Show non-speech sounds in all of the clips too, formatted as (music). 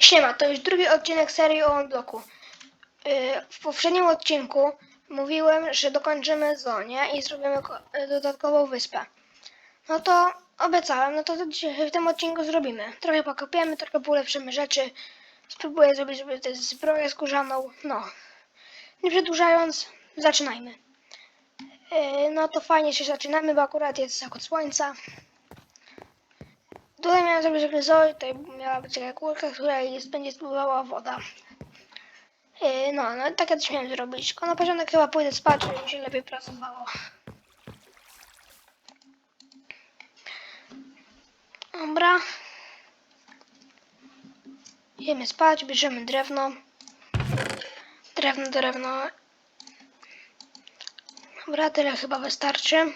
Siema, to już drugi odcinek serii o Unblocku. Yy, W poprzednim odcinku mówiłem, że dokończymy zonie i zrobimy ko- dodatkową wyspę. No to obiecałem, no to, w tym odcinku zrobimy. Trochę pokopiemy, trochę polepszymy rzeczy. Spróbuję zrobić sobie też zbroję skórzaną. No, nie przedłużając, zaczynajmy. Yy, No to fajnie się zaczynamy, bo akurat jest zachód słońca. Tutaj miałem zrobić Zoe, tutaj miała być taka kulka, która jest, będzie spływała woda. Yy, no, no tak ja też miałem zrobić. Tylko na początek chyba pójdę spać, żeby mi się lepiej pracowało. Dobra. Idziemy spać, bierzemy drewno. Drewno, drewno. Dobra, tyle chyba wystarczy.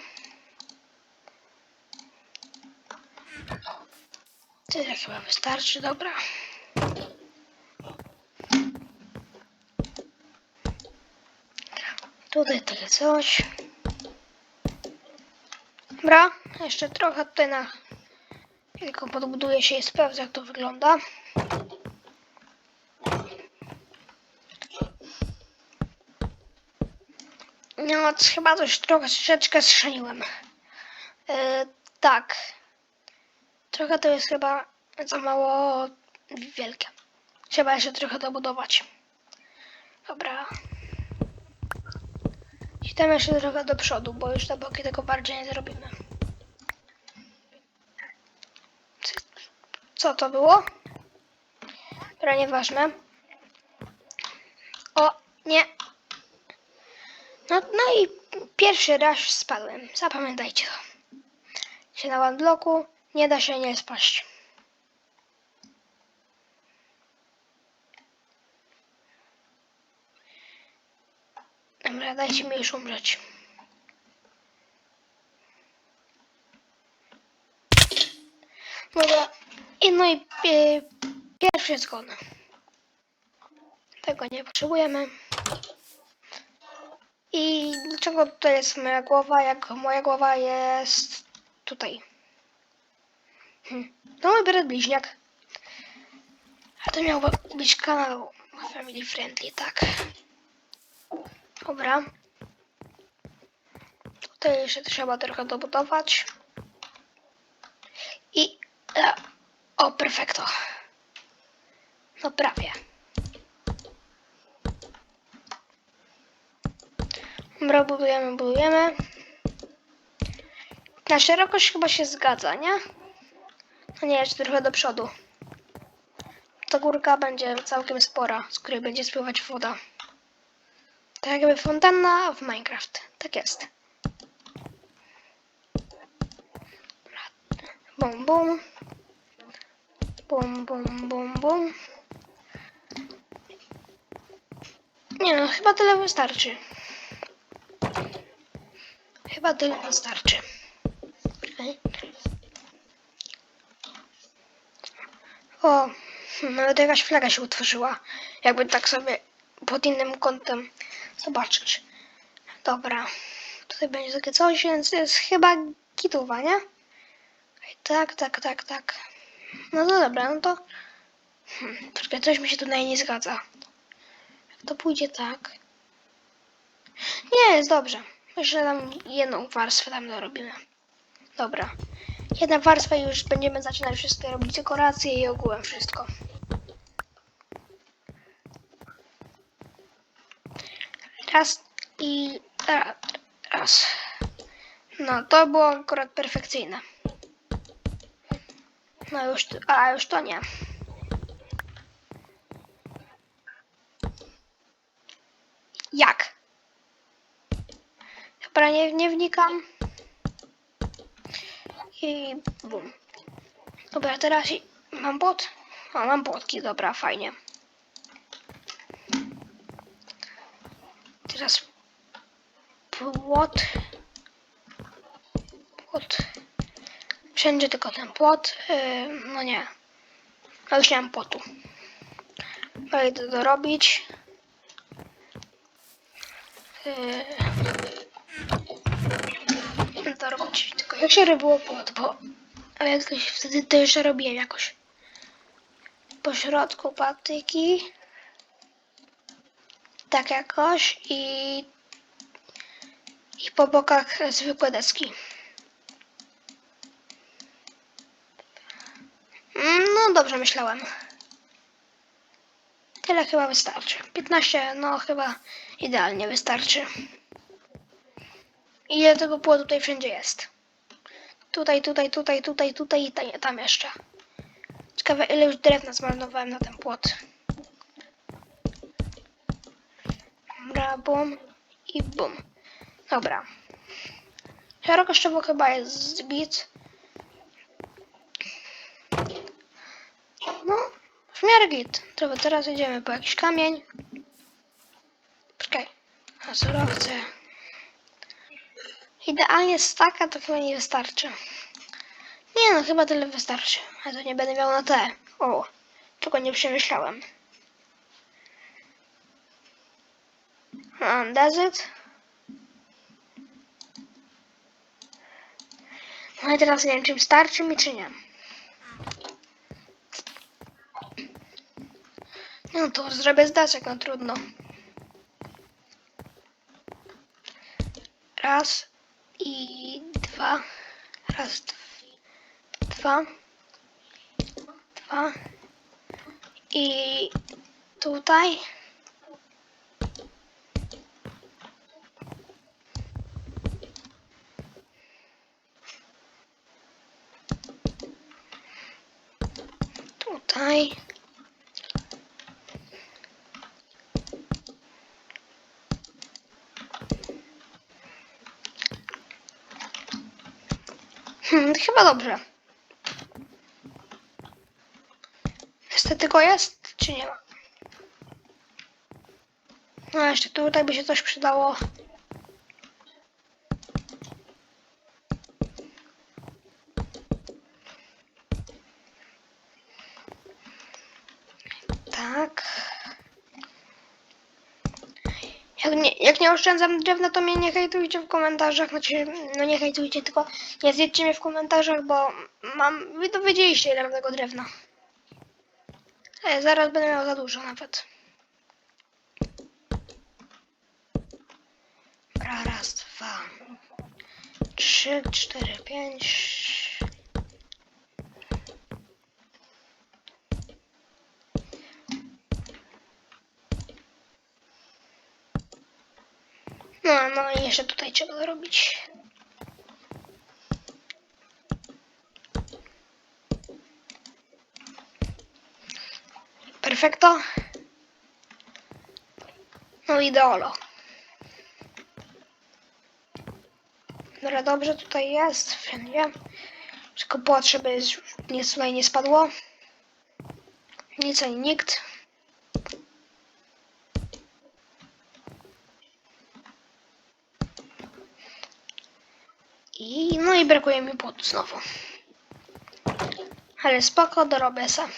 Tyle chyba wystarczy, dobra. Tutaj takie coś. Dobra, jeszcze trochę tutaj na... Tylko podbuduję się i sprawdzę jak to wygląda. No, chyba coś trochę troszeczkę strzeliłem. Yy, tak. Trochę to jest chyba za mało wielkie. Trzeba jeszcze trochę dobudować. Dobra. I tam jeszcze trochę do przodu, bo już na boki tego bardziej nie zrobimy. Co- to było? Dobra, nieważne. O, nie. No, no i pierwszy raz spadłem. Zapamiętajcie to. Się na bloku nie da się nie spaść. Dobra, dajcie mi już umrzeć. Dobra, i no i e, pierwszy zgon. Tego nie potrzebujemy. I dlaczego tutaj jest moja głowa, jak moja głowa jest tutaj? No mój brat bliźniak. A to miał być kanał family friendly, tak. Dobra. Tutaj jeszcze trzeba trochę dobudować. I... E, o, perfekto. No prawie. Dobra, budujemy, budujemy. Na szerokość chyba się zgadza, nie? No nie, jeszcze trochę do przodu. Ta górka będzie całkiem spora, z której będzie spływać woda. Tak jakby fontanna w Minecraft. Tak jest. Bum, bum. Bum, bum, bum, bum. Nie no, chyba tyle wystarczy. Chyba tyle wystarczy. O, nawet jakaś flaga się utworzyła. Jakby tak sobie pod innym kątem zobaczyć. Dobra. Tutaj będzie takie coś, więc jest chyba gituwa, nie? Tak, tak, tak, tak. No to dobra, no to... Hmm, troszkę coś mi się tutaj nie zgadza. Jak to pójdzie tak... Nie, jest dobrze. Myślę, że tam jedną warstwę tam dorobimy. Dobra. Jedna warstwa i już będziemy zaczynać wszystkie robić dekoracje i ogółem wszystko. Raz i ra- raz. No, to było akurat perfekcyjne. No już, a już to nie. Jak? Dobra, nie, nie wnikam. I bum. Dobra, teraz mam bot. O, mam botki, dobra, fajnie. Teraz płot. Płot. Wszędzie tylko ten płot. Yy, no nie. No już nie mam płotu. No idę dorobić. Yy, dorobić. Tylko jak się robiło płot, bo a jak coś wtedy jeszcze robiłem jakoś. po środku patyki. Tak jakoś i, i po bokach zwykłe deski. Mm, No dobrze myślałem. Tyle chyba wystarczy. 15, no chyba idealnie wystarczy. Ile tego płotu tutaj wszędzie jest? Tutaj, tutaj, tutaj, tutaj, tutaj i ta- tam jeszcze. Ciekawe ile już drewna zmarnowałem na ten płot. Dobra, bum i bum. Dobra. Szerokościowo chyba jest git. No, w miarę git. Dobra, teraz idziemy po jakiś kamień. Czekaj. A surowce. Idealnie staka to chyba nie wystarczy. Nie no, chyba tyle wystarczy. A to nie będę miał na te. O, czego nie przemyślałem. A, desert. No i teraz nie wiem, czy starczy mi, czy nie. No to zrobię zdaszek, no trudno. Raz i dwa. Raz, dwa. Dwa. I. Tutaj. Hmm, chyba dobrze. Estetyko jest, czy nie ma? No, jeszcze tutaj by się coś przydało. Tak. Jak nie, oszczędzam drewna, to mnie nie hejtujcie w komentarzach. Znaczy, no nie hejtujcie, tylko nie zjedźcie mnie w komentarzach, bo mam. Wy dowiedzieliście, ile mam tego drewna. E, zaraz będę miał za dużo nawet. Raz, dwa, trzy, cztery, pięć. No, no i jeszcze tutaj trzeba zrobić. Perfekto. No ideolo. Dobra, dobrze tutaj jest, wszędzie. Tylko potrzeby jest, nic tutaj nie spadło. Nic ani nikt. I brakuje mi płotu znowu. Ale spoko, dorobię se.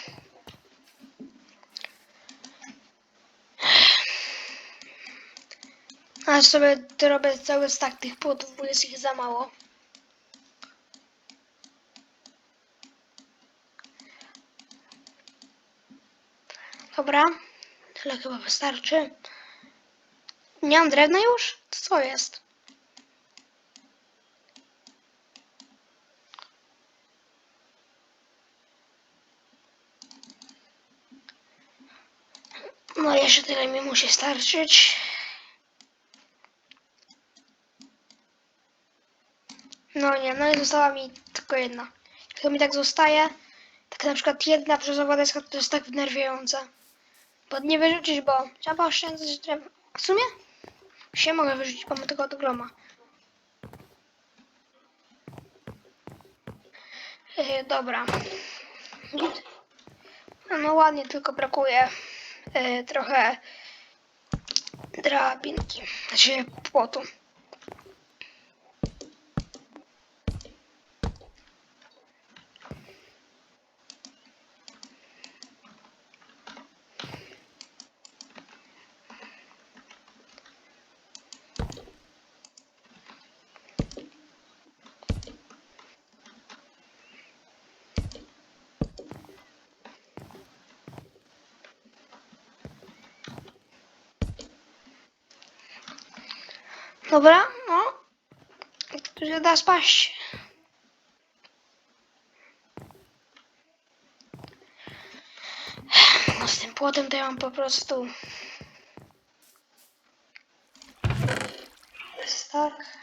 Aż sobie dorobię cały stak tych płotów, bo jest ich za mało. Dobra, tyle chyba wystarczy. Nie mam drewna już? Co jest? No jeszcze tyle mi musi starczyć. No nie, no i została mi tylko jedna. To mi tak zostaje, tak na przykład jedna brzozowa deska to jest tak wnerwiające. Bo nie wyrzucić, bo trzeba oszczędzać drewno. W sumie się mogę wyrzucić, bo mam tego od groma. Yy, dobra. Git. No ładnie, tylko brakuje trochę drabinki, znaczy płotu. Dobra, no. Tu się da spaść. No z tym płotem to ja mam po prostu... Jest tak.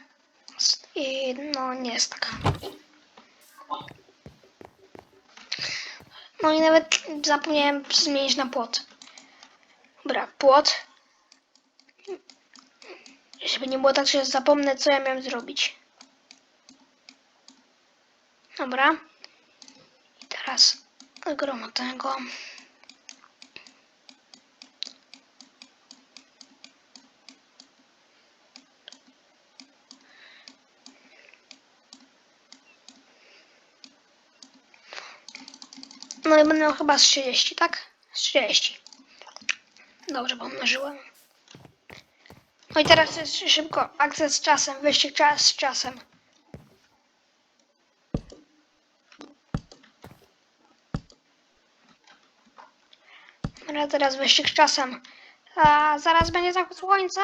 I no nie jest tak. No i nawet zapomniałem zmienić na płot. Dobra, płot. Nie było tak, że zapomnę, co ja miałem zrobić. Dobra. I teraz grom tego. No i będę chyba z 30, tak? Z 30. Dobrze pomnożyłem. No i teraz jest szybko. Akcja z czasem, wyścig czas z czasem. Dobra, teraz wyścig czasem. A zaraz będzie zachód słońca.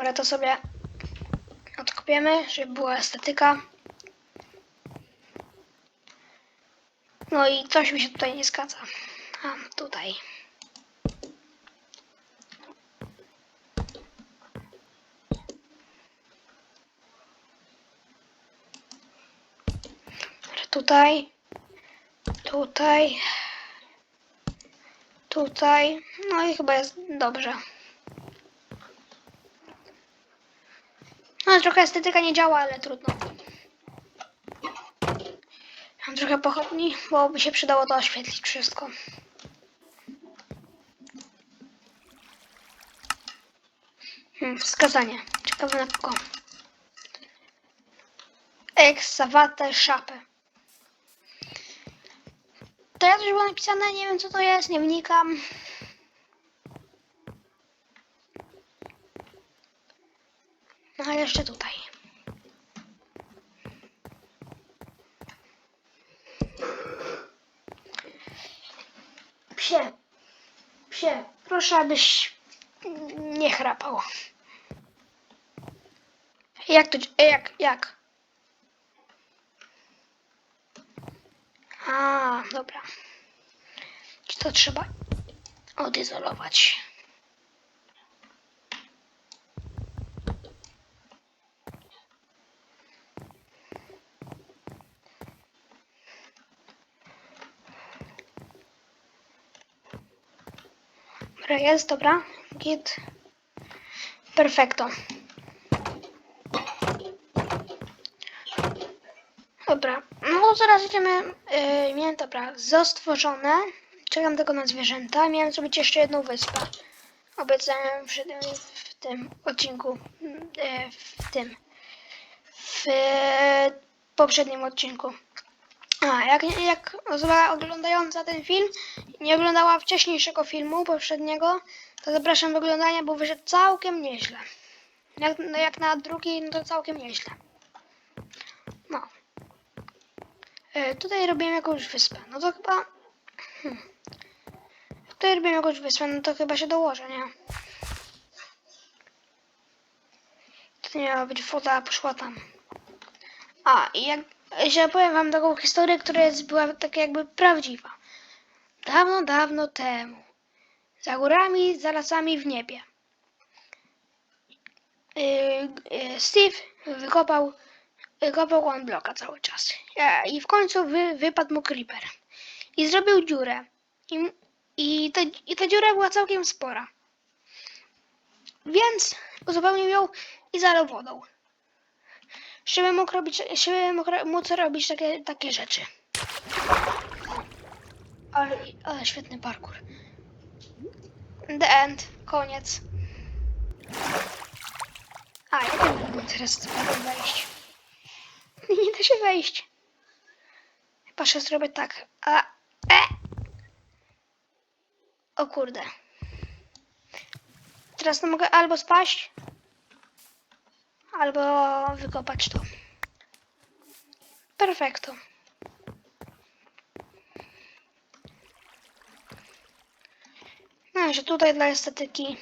Dobra, to sobie odkopiemy, żeby była estetyka. No i coś mi się tutaj nie zgadza. A, tutaj. Tutaj. Tutaj. Tutaj. No i chyba jest dobrze. No, trochę estetyka nie działa, ale trudno. Mam trochę pochodni, bo by się przydało to oświetlić wszystko. Hmm, wskazanie. Ciekawe na kogo. Eksawate szapę. To ja coś było napisane, nie wiem co to jest, nie wnikam. No a jeszcze tutaj. Psie, psie, proszę abyś nie chrapał. Jak to, jak, jak? A, dobra. Czy to trzeba odizolować? Dobra, jest, dobra. Git. Perfekto. Dobra, no zaraz idziemy. Yy, miałem, dobra, zastworzone. Czekam tylko na zwierzęta. Miałem zrobić jeszcze jedną wyspę. Obiecałem w, tym odcinku. Yy, w tym. W poprzednim odcinku. A, jak, jak osoba oglądająca ten film nie oglądała wcześniejszego filmu, poprzedniego, to zapraszam do oglądania, bo wyszedł całkiem nieźle. Jak, no jak na drugi, no to całkiem nieźle. No. E, tutaj robiłem jakąś wyspę. No to chyba... Hmm. Tutaj robiłem jakąś wyspę, no to chyba się dołożę, nie? To nie miała być woda, poszła tam. A, i jak... Że powiem wam taką historię, która jest, była tak jakby prawdziwa. Dawno, dawno temu. Za górami, za lasami w niebie. Yy, yy, Steve wykopał, wykopał one bloka cały czas. E, I w końcu wy, wypadł mu creeper. I zrobił dziurę. I, i, ta, I ta dziura była całkiem spora. Więc uzupełnił ją i zalał wodą. Żeby mógł, robić, żeby mógł móc robić takie, takie rzeczy. Ale, ale świetny parkour. The end. Koniec. A, ja mógłbym teraz tutaj wejść? (laughs) Nie da się wejść. Chyba że zrobię tak. A, e! O kurde. Teraz to mogę albo spaść, albo wykopać to. Perfekto. No i że tutaj dla estetyki.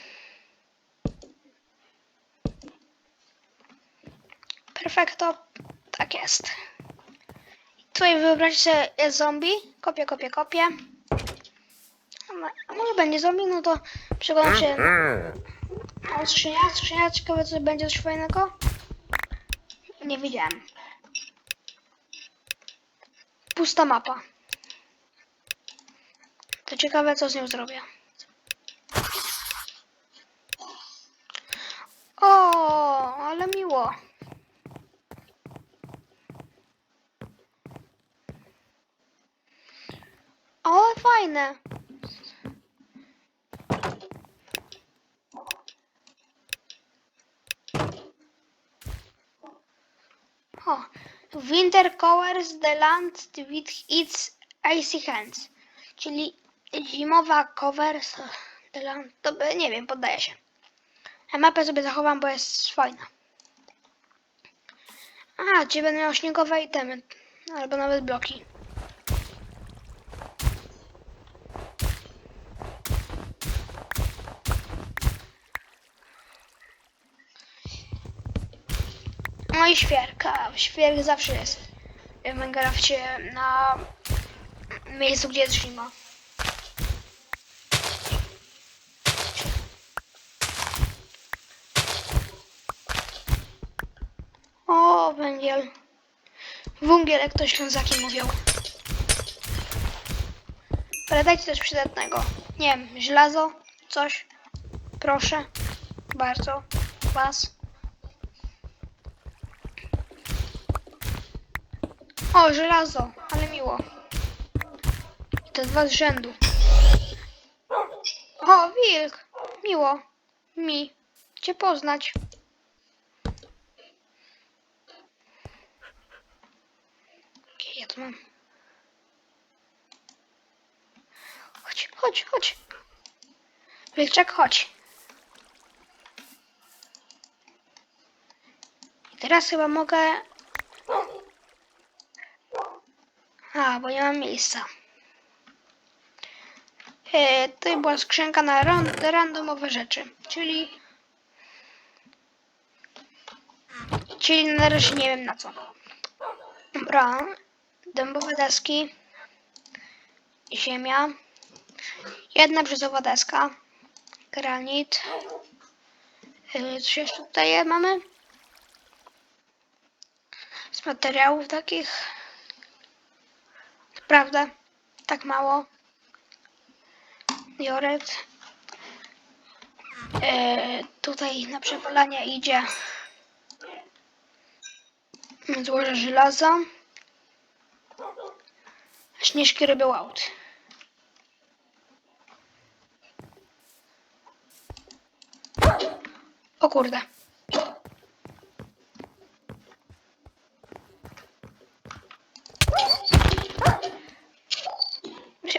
Perfekto. Tak jest. Tutaj wyobraźcie jest zombie. Kopię, kopię, kopię. A może będzie zombie, no to przekonam się. O, skrzynia, skrzynia, ciekawe co będzie coś fajnego. Nie widziałem. Pusta mapa. To ciekawe co z nią zrobię. O, ale miło. O, fajne. O, winter covers the land with its icy hands. Czyli zimowa covers the land. To, nie wiem, poddaję się. A mapę sobie zachowam, bo jest fajna. A, czy będę miał śniegowe itemy. Albo nawet bloki. I świerka. Świerk zawsze jest w Minecrafcie na miejscu, gdzie jest zima. O, węgiel. Węgiel, jak to ślązaki mówią. Ale dajcie coś przydatnego. Nie wiem, żelazo, coś. Proszę. Bardzo. Was. O, żelazo, ale miło. I to dwa z rzędu. O, wilk. Miło. Mi. Cię poznać. Ja tu mam? Chodź, chodź, chodź. Wilczek, chodź. I teraz chyba mogę... A, bo nie mam miejsca. E, to była skrzynka na ran randomowe rzeczy, czyli... Czyli na razie nie wiem na co. Dobra, dębowe deski, ziemia, jedna brzozowa deska, granit. E, Co jeszcze tutaj mamy? Z materiałów takich. Prawda? Tak mało. Joret. E, tutaj na przepalanie idzie złoże żelaza. Śnieżki robią aut. O kurde.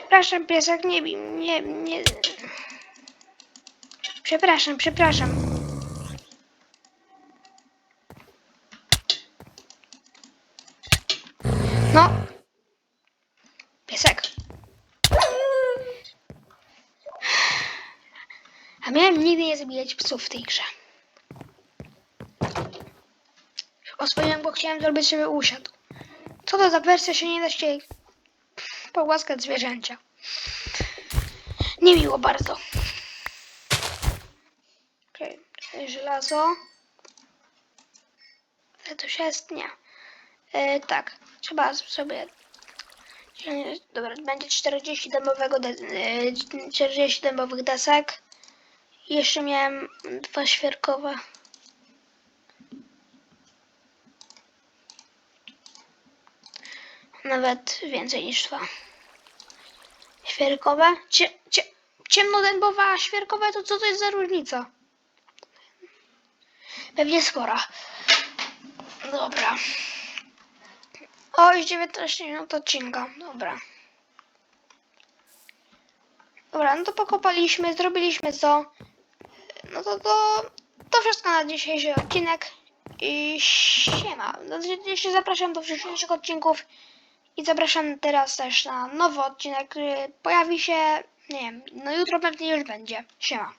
Przepraszam, piesek, nie bij, nie, nie. Przepraszam, przepraszam. No. Piesek. A miałem nigdy nie zabijać psów w tej grze. O swoim, bo chciałem zrobić sobie usiadł. Co to za wersja się nie da się pogłaskać zwierzęcia. Niemiło bardzo. Okej, okay. żelazo. Ale to się jest, nie. E, tak, trzeba sobie... e, Dobra, będzie 40 dębowego de, e, 40 dębowych desek. Jeszcze miałem dwa świerkowe. Nawet więcej niż dwa. Świerkowe? Cie, cie, a świerkowe to co to jest za różnica? Pewnie spora. Dobra. O, już 19 minut odcinka. Dobra. Dobra, no to pokopaliśmy, zrobiliśmy co. no to, to to wszystko na dzisiejszy odcinek i siema. Jeszcze zapraszam do dzisiejszych odcinków i zapraszam teraz też na nowy odcinek, który pojawi się, nie wiem, no jutro pewnie już będzie. Siema.